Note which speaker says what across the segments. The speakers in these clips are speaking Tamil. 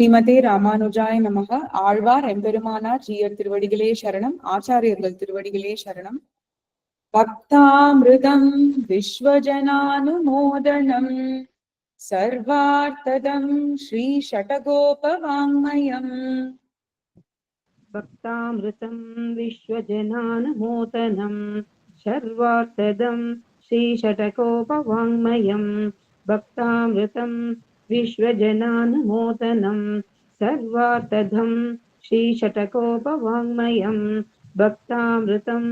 Speaker 1: ஸ்ரீமதே ராமானுஜாய நமக. ஆழ்வார் எம்பெருமானார் ஜீயர் திருவடிகளே சரணம். ஆச்சாரியர்கள் திருவடிகளே சரணம். பக்தாமிருதம் விஸ்வஜனானுமோதனம். சர்வார்த்ததம் ஸ்ரீ ஷடகோப
Speaker 2: வாங்மயம் பக்தாமிருதம் விஸ்வஜனானுமோதனம். சர்வார்த்ததம் ஸ்ரீ ஷடகோப வாங்மயம் பக்தாமிருதம் विश्वजनानुमोदनं सर्वार्थधं श्रीषटकोपवाङ्मयं भक्तामृतं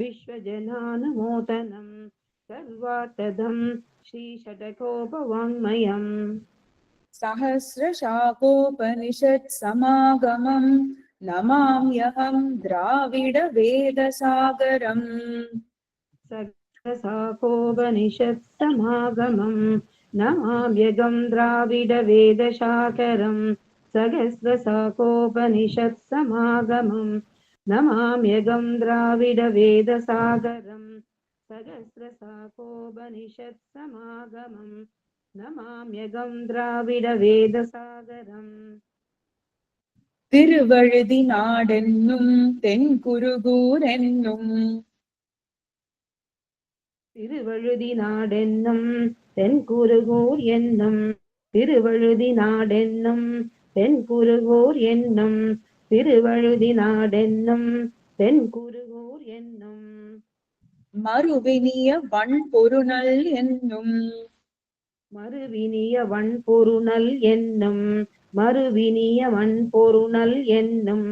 Speaker 2: विश्वजनानुमोदनं सर्वार्थधं श्रीषटकोपवाङ्मयम्
Speaker 1: सहस्रशाकोपनिषत्समागमं नमाम्यहं द्राविडवेदसागरम् सहस्रशाकोपनिषत्समागमम्
Speaker 2: सकोपनिषत्समागमं नमाम्यगं द्राविडवेदशाकरं सहस्रसाकोपनिषत्समागमं नमाम्यगं द्राविडवेदसागरं सहस्रसाकोपनिषत्समागमं नमाम्यगं द्राविडवेदसागरम्
Speaker 1: திருவழுதி நாடென்னும் தென்குருகூர் என்னும்
Speaker 2: திருவழுதி நாடென்னும் தென்குருகூர் என்னும் திருவழுதி நாடென்னும் தென்குருகூர் என்னும் திருவழுதி நாடென்னும் தென்குருகூர் என்னும்.
Speaker 1: மறுவினிய வன்பொருணல் என்னும்.
Speaker 2: மறுவினிய வன்பொருணல் என்னும் மறுவினிய வன்பொருணல் என்னும்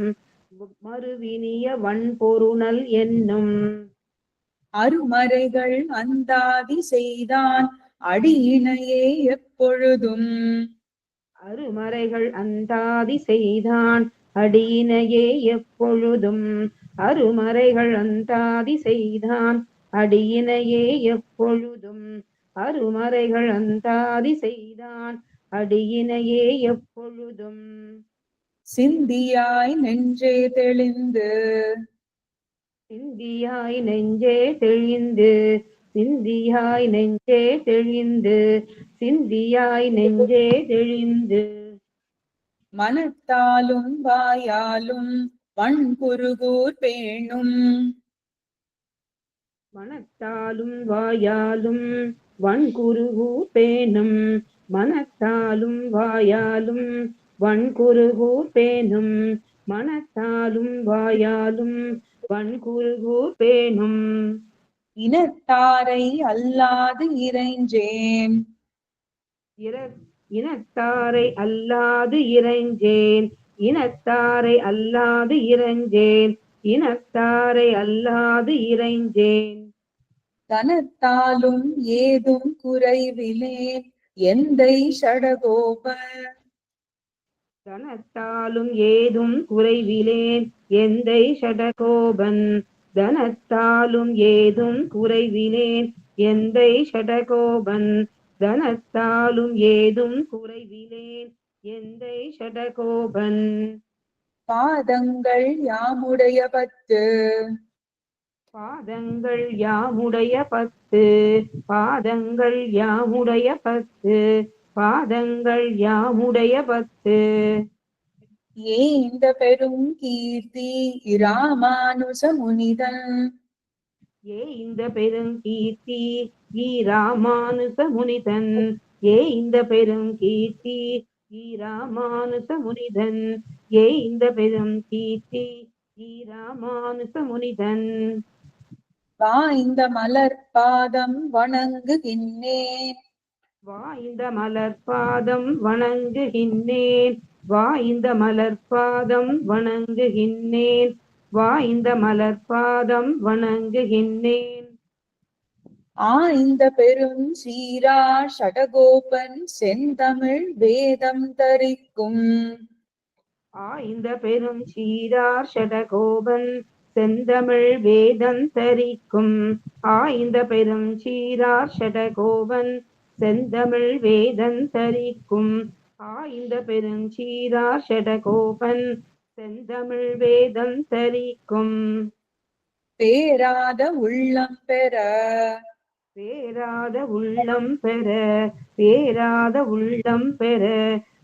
Speaker 2: மறுவினிய வன்பொருணல் என்னும்.
Speaker 1: அருமறைகள் அந்தாதி செய்தான் அடியினையே எப்பொழுதும்.
Speaker 2: அருமறைகள் அந்தாதி செய்தான். அடியினையே எப்பொழுதும். அருமறைகள் அந்தாதி செய்தான். அடியினையே எப்பொழுதும். அருமறைகள் அந்தாதி செய்தான். அடியினையே எப்பொழுதும்.
Speaker 1: சிந்தியாய் நெஞ்சே தெளிந்து.
Speaker 2: சிந்தியாய் நெஞ்சே தெளிந்து. சிந்தியாய் நெஞ்சே தெளிந்து சிந்தியாய் நெஞ்சே தெளிந்து.
Speaker 1: மனத்தாலும் வாயாலும் வன்புருகூர் பேணும்.
Speaker 2: மனத்தாலும் வாயாலும் வன்குருகூர் பேணும். மனத்தாலும் வாயாலும் வன்குருகூர் பேணும். மனத்தாலும் வாயாலும் வன்குருகூர் பேணும்.
Speaker 1: இனத்தாரை அல்லாது இறைஞ்சேன்.
Speaker 2: இனத்தாரை அல்லாது இறைஞ்சேன். இனத்தாரை அல்லாது இறைஞ்சேன். இனத்தாரை அல்லாது இறைஞ்சேன்.
Speaker 1: தனத்தாலும் ஏதும் குறைவிலேன் எந்தை ஷடகோப
Speaker 2: தனத்தாலும் ஏதும் குறைவிலேன் எந்தை ஷடகோபன் தனத்தாலும் ஏதும் குறைவிலேன் எந்தை ஷடகோபன் தனத்தாலும் ஏதும் குறைவிலேன் எந்தை ஷடகோபன்.
Speaker 1: பாதங்கள் யாமுடைய பத்து.
Speaker 2: பாதங்கள் யாமுடைய பத்து. பாதங்கள் யாமுடைய பத்து. பாதங்கள் யாமுடைய பத்து.
Speaker 1: ஏ இந்த பெரும் கீர்த்தி இராமானுச முனிதன்
Speaker 2: ஏ இந்த பெருங்கீர்த்தி ஈ ராமானுச முனிதன் ஏ இந்த பெருங்கீர்த்தி ஈ ராமானுச முனிதன் ஏ இந்த பெருங்கீர்த்தி ஈ ராமானுச முனிதன்
Speaker 1: வா இந்த மலர் பாதம் வணங்குகின்றேன்.
Speaker 2: வா இந்த மலர்பாதம் வணங்குகின்றேன். வா இந்த மலர்பாதம் வணங்குகின்றேன். வா இந்த மலர்பாதம் வணங்குகின்றேன்.
Speaker 1: ஆ இந்த பெரும் சீரா ஷடகோபன் செந்தமிழ் வேதம் தரிக்கும்.
Speaker 2: ஆ இந்த பெரும் சீரார் ஷடகோபன் செந்தமிழ் வேதம் தரிக்கும். ஆ இந்த பெரும் சீரார் ஷடகோபன் செந்தமிழ் வேதம் தரிக்கும். ஆ இந்த பெருஞ்சீரார் ஷடகோபன் செந்தமிழ் வேதம் தரிக்கும்.
Speaker 1: பேராத உள்ளம் பெற.
Speaker 2: பேராத உள்ளம் பெற. பேராத உள்ளம் பெற.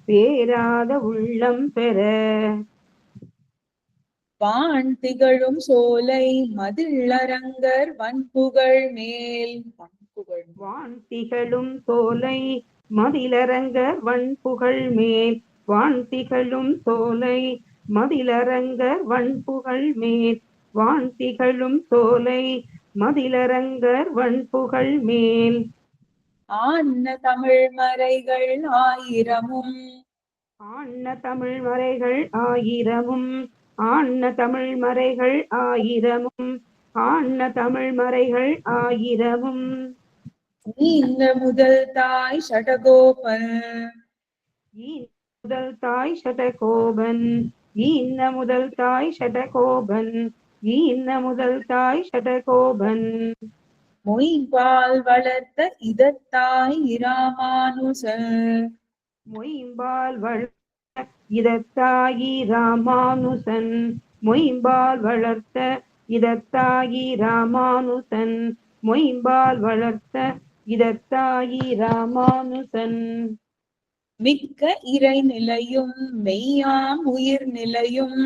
Speaker 2: பேராத உள்ளம் பெற.
Speaker 1: வான் திகழும் சோலை மதிளரங்கர் வன்புகழ் மேல்.
Speaker 2: வான் திகழும் தோலை மதிலரங்க வன்புகழ் மேல். வான் திகழும் தோலை மதிலரங்க வன்புகழ் மேல். வான் திகழும் தோலை மதிலரங்கர் வன்புகழ் மேல்.
Speaker 1: ஆன்ன தமிழ் மறைகள் ஆயிரமும்.
Speaker 2: ஆண்ண தமிழ் மறைகள் ஆயிரமும். ஆண்ண தமிழ் மறைகள் ஆயிரமும். ஆண்ண தமிழ் மறைகள் ஆயிரமும்.
Speaker 1: நீந்த முதல் தாய் ஷடகோபன்
Speaker 2: முதல் தாய் சடகோபன். ஈன முதல் தாய் சடகோபன். ஈன முதல் தாய் சடகோபன்.
Speaker 1: மொய்பால் வளர்த்த இதத்தாய் இராமானுசன்
Speaker 2: மொயம்பால் வளர்த்த இதத்தாயி ராமானுசன். மொயம்பால் வளர்த்த இதத்தாயி ராமானுசன். மொயம்பால் வளர்த்த இதத்தாயி ராமானுசன்.
Speaker 1: மிக்க இறை நிலையும் மெய்யாம் உயிர் நிலையும்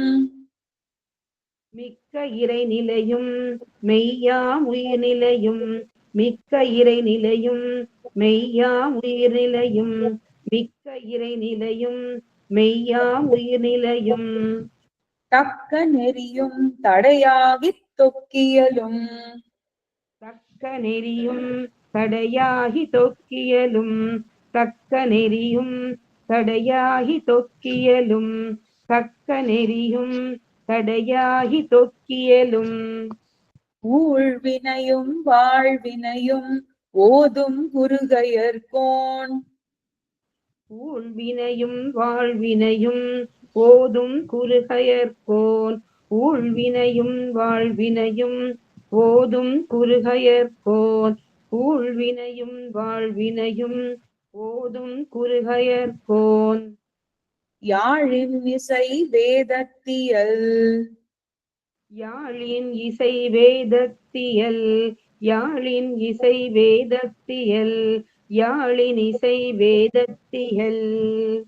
Speaker 2: மிக்க இறை நிலையும் மெய்யாம் உயிர் நிலையும் மிக்க இறை நிலையும் மெய்யாம் உயிர் நிலையும் மிக்க இறை நிலையும் மெய்யாம் உயிர் நிலையும்
Speaker 1: தக்க நெறியும் தடையாகித் தொக்கியலும்.
Speaker 2: தக்க நெறியும் தடையாகி தொக்கியலும் தக்க நெறியும் தடையாகி தொக்கியலும் தக்க நெறியும் தடையாகி தொக்கியலும்.
Speaker 1: ஊழ்வினையும் வாழ்வினையும் ஓதும் குருகையர்கோன்
Speaker 2: ஊழ்வினையும் வாழ்வினையும் போதும் குறுகையர்கோன். ஊழ்வினையும் வாழ்வினையும் போதும் குறுகையர்கோன். ஊழ்வினையும் வாழ்வினையும் போதும் குறுகையர்கோன்
Speaker 1: யாழின் இசை வேதத்தியல்.
Speaker 2: யாழின் இசை வேதத்தியல். யாழின் இசை வேதத்தியல். யாழின் இசை வேதத்தியல்.